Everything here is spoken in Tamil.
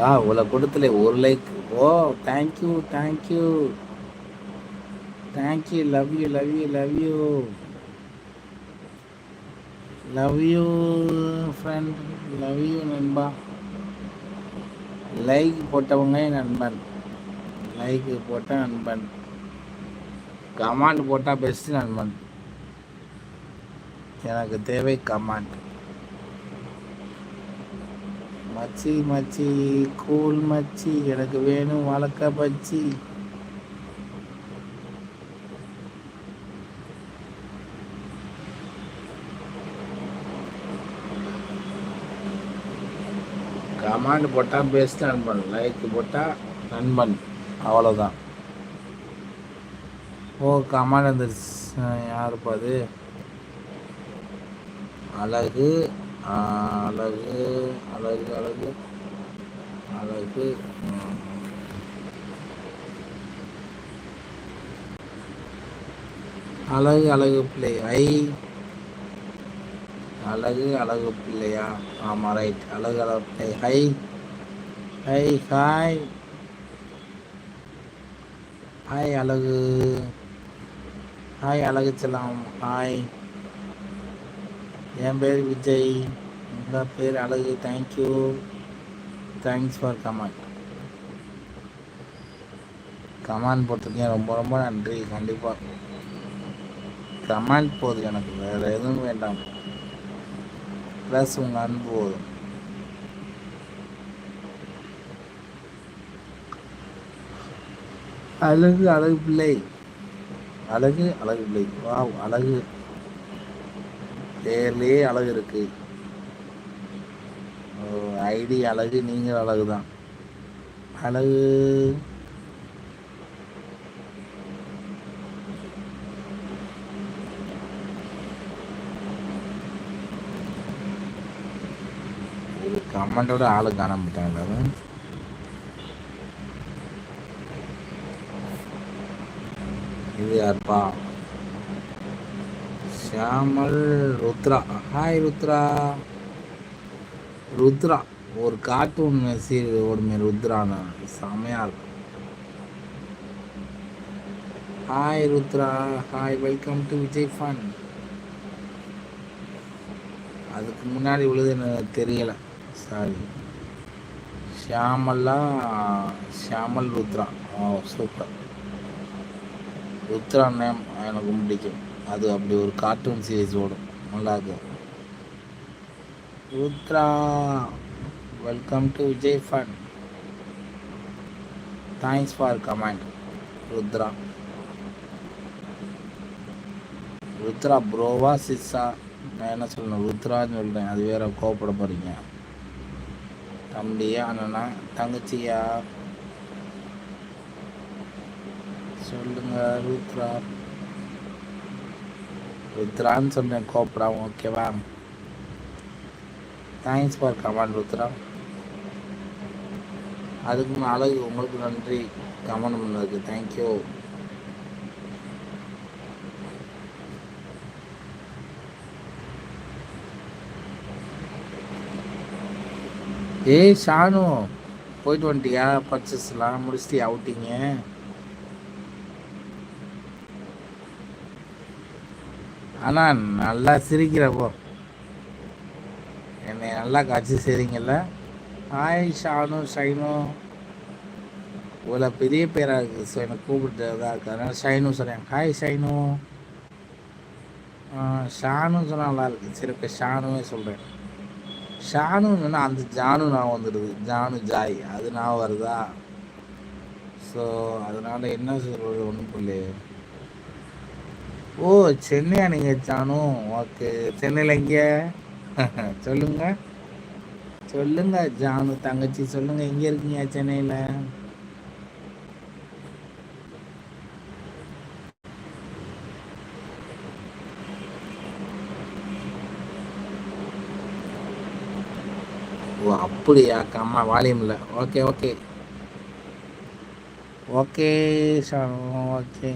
ஆ இவ்வளோ கொடுத்துல ஒரு like oh thank you thank you thank you love you love you love you love you friend love you நண்பா. லைக் போட்டவங்க என் நண்பன். லைக் போட்ட நண்பன். கமாண்ட் போட்டால் பெஸ்ட் நண்பன். எனக்கு தேவை கமாண்ட் மச்சி மச்சி கூல் மச்சி எனக்கு வேணும் வழக்க பச்சி கமாண்ட் போட்டால் பெஸ்ட் நண்பன் லைக் போட்டால் நண்பன் அவ்வளோதான் ஓ கமாண்ட் வந்துருச்சு. யாருப்பா அது அழகு. அழகு அழகு அழகு. அழகு. அழகு அழகு பிள்ளை ஐ. அழகு அழகு பிள்ளையா? ஆமாம் ரைட் அழகு அழகு பிள்ளை. ஹை. Hi hi. ஹாய் அழகு. ஹாய் அழகு செல்லாம். ஹாய். என் பேர் விஜய். உங்கள் பேர் அழகு. Thank you thanks for comment comment போட்டிருக்கேன் ரொம்ப ரொம்ப நன்றி. கண்டிப்பாக கமெண்ட் போதும் எனக்கு. வேறு எதுவும் வேண்டாம். ப்ளஸ் உங்கள் அன்பு போதும். அழகு அழகு பிள்ளை. அழகு அழகு பிள்ளை. வாவ் அழகு. பேர்லயே அழகு இருக்கு. ஐடி அழகு நீங்கள் அழகு தான். அழகு. கமெண்டோட ஆளு காண மாட்டாங்க இது யாருப்பா? ஷியாமல் ருத்ரா. ஹாய் ருத்ரா. ருத்ரா. ஒரு கார்ட்டூன் சீரியல் ஓடுமே ருத்ரான்னு. செமையாக இருக்கும். Hi Rudra. Hi welcome to Vijay fun அதுக்கு முன்னாடி உள்ளது எனக்கு தெரியலை. சாரி ஷியாமல்லா Shyamal Rudra. Oh, oh super Rudra name எனக்கு பிடிக்கும். அது அப்படி ஒரு கார்ட்டூன் சீரீஸ் ஓடும். நல்லாயிருக்கும் Rudra welcome to Vijay fun thanks for comment Rudra. Rudra ப்ரோவா சிஸ்ஸா? நான் என்ன சொல்லணும்? ருத்ரான்னு சொல்கிறேன் அது வேற கோவப்பட போகிறீங்க தம்பியா அண்ணனா தங்கச்சியா? சொல்லுங்க ருத்ரா. ருத்ரான்னு சொன்னேன் கோப்படாம ஓகேவா தேங்க்ஸ் ஃபார் கமெண்ட் ருத்ரா அதுக்கு நான் அழகு உங்களுக்கு நன்றி. கமெண்ட் பண்ணதுக்கு தேங்க்யூ ஏய் ஷானு போயிட்டு வந்துட்டியா பர்ச்சேஸ்லாம் முடிச்சிட்டியா? அவுட்டிங்க ஆனால் நல்லா சிரிக்கிறப்போ. என்னை நல்லா காய்ச்சி சிரிங்கல்ல ஹாய் ஷானு ஷைனு. இவ்வளோ பெரிய பேராக இருக்குது ஸோ என்னை கூப்பிட்டு தான் இருக்குது அதனால் ஷைனு சொல்கிறேன் ஹாய் ஷைனு. ஷானு சொன்னால் நல்லா இருக்குது சரி இப்போ ஷானுவே சொல்கிறேன் ஷானுன்னா அந்த ஜானு நான் வந்துடுது. ஜானு ஜாய். அது நான் வருதா? ஸோ அதனால் என்ன சொல்கிறது ஒன்றும் புரியலையே. ஓ சென்னையா நீங்கள் ஜானு ஓகே. சென்னையில் எங்கே? சொல்லுங்க. சொல்லுங்க ஜானு தங்கச்சி சொல்லுங்க. எங்கே இருக்கீங்க சென்னையில்? ஓ அப்படியா? அம்மா வால்யூம்ல okay okay. Okay Shanu. Okay.